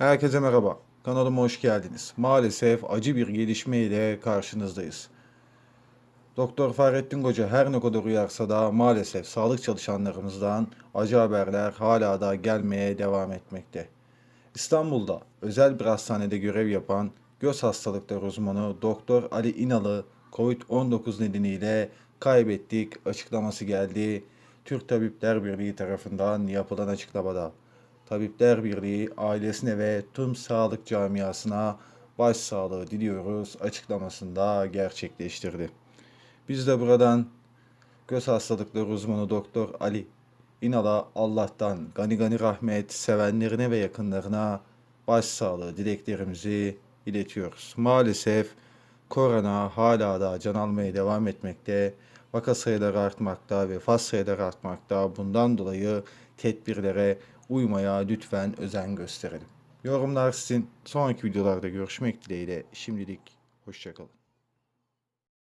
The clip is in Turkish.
Herkese merhaba. Kanalıma hoş geldiniz. Maalesef acı bir gelişme ile karşınızdayız. Doktor Fahrettin Koca her ne kadar uyarsa da maalesef sağlık çalışanlarımızdan acı haberler hala da gelmeye devam etmekte. İstanbul'da özel bir hastanede görev yapan göz hastalıkları uzmanı Doktor Ali İnalı COVID-19 nedeniyle kaybettik açıklaması geldi. Türk Tabipler Birliği tarafından yapılan açıklamada. Tabipler Birliği ailesine ve tüm sağlık camiasına başsağlığı diliyoruz açıklamasında gerçekleştirdi. Biz de buradan göz hastalıkları uzmanı Doktor Ali İnal'a Allah'tan gani gani rahmet sevenlerine ve yakınlarına başsağlığı dileklerimizi iletiyoruz. Maalesef korona hala da can almaya devam etmekte. Vaka sayıları artmakta ve faz sayıları artmakta. Bundan dolayı tedbirlere uymaya lütfen özen gösterelim. Yorumlar sizin. Sonraki videolarda görüşmek dileğiyle. Şimdilik hoşçakalın.